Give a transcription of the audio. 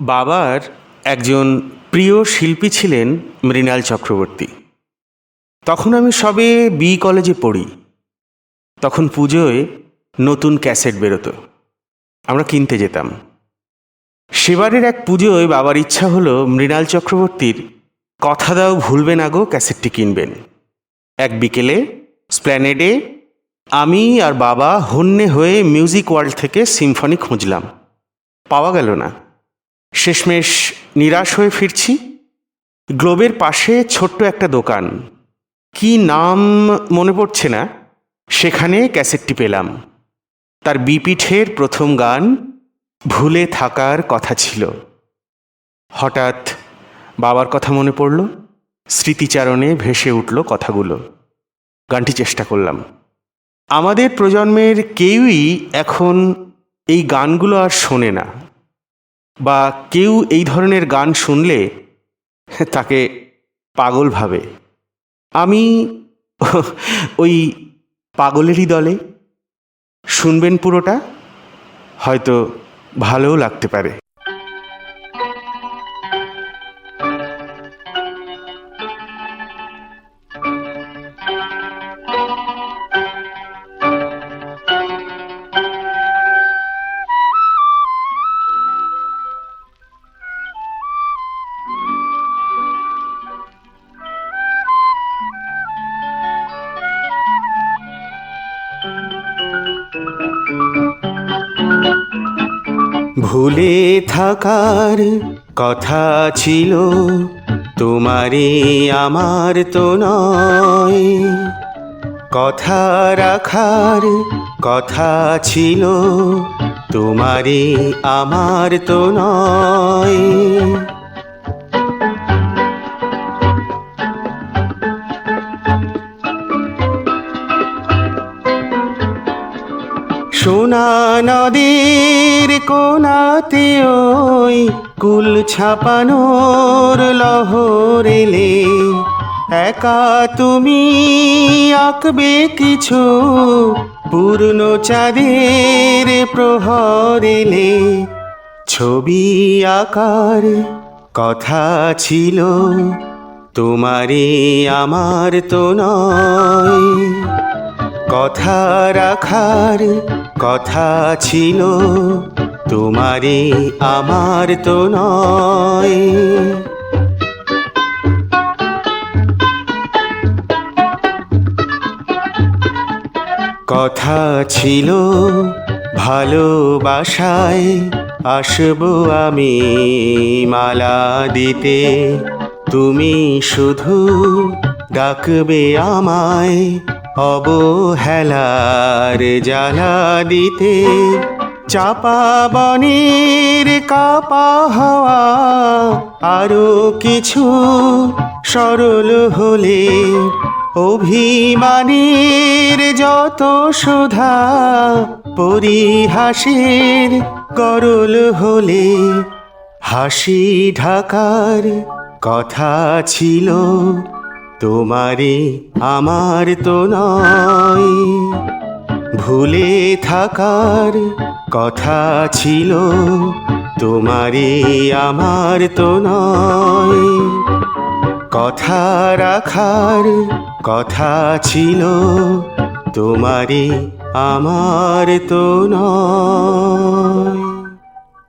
বাবার একজন প্রিয় শিল্পী ছিলেন মৃণাল চক্রবর্তী। তখন আমি সবে বি কলেজে পড়ি। তখন পুজোয় নতুন ক্যাসেট বেরোতো। আমরা কিনতে যেতাম। সেবারের এক পুজোয় বাবার ইচ্ছা হলো মৃণাল চক্রবর্তীর কথা দাও ভুলবে না গো ক্যাসেটটি কিনবেন। এক বিকেলে স্প্ল্যানেডে আমি আর বাবা হন্যে হয়ে মিউজিক ওয়ার্ল্ড থেকে সিম্ফনি খুঁজলাম। পাওয়া গেল না। শেষমেশ নিরাশ হয়ে ফিরছি। গ্লোবের পাশে ছোট্ট একটা দোকান। কি নাম মনে পড়ছে না? সেখানে ক্যাসেটটি পেলাম। তার বিপিঠের প্রথম গান ভুলে থাকার কথা ছিল। হঠাৎ বাবার কথা মনে পড়ল। স্মৃতিচারণে ভেসে উঠল কথাগুলো। গানটি চেষ্টা করলাম। আমাদের প্রজন্মের কেউই এখন এই গানগুলো আর শোনে না। বা কেউ এই ধরনের গান শুনলে তাকে পাগল ভাবে। আমি ওই পাগলেরই দলে। শুনবেন পুরোটা, হয়তো ভালোও লাগতে পারে। ভুলে থাকার কথা ছিল, তোমারে আমার তো নয়। কথা রাখার কথা ছিল, তোমারে আমার তো নয়। সোনা নদীর কোনাতে ওই কুল ছাপানোর লহর এলে একা তুমি আঁকবে কিছু পূর্ণ চাঁদের প্রহরেলে ছবি আকার কথা ছিল, তোমারে আমার তো নয়। কথা রাখার কথা ছিল তোমারে আমার তো নয়। কথা ছিল, ভালোবাসায় আসব আমি মালা দিতে। তুমি শুধু ডাকবে আমায় অবহেলার জ্বালা দিতে। চাপা বনের কাপা হাওয়া আরও কিছু সরল হলে অভিমানের যত সুধা পরিহাসের গরল হলে হাসি ঢাকার কথা ছিল। তোমারে আমার তো নয়। ভুলে থাকার কথা ছিল তোমারে আমার তো নয়। কথা রাখার কথা ছিল তোমারে আমার তো নয়।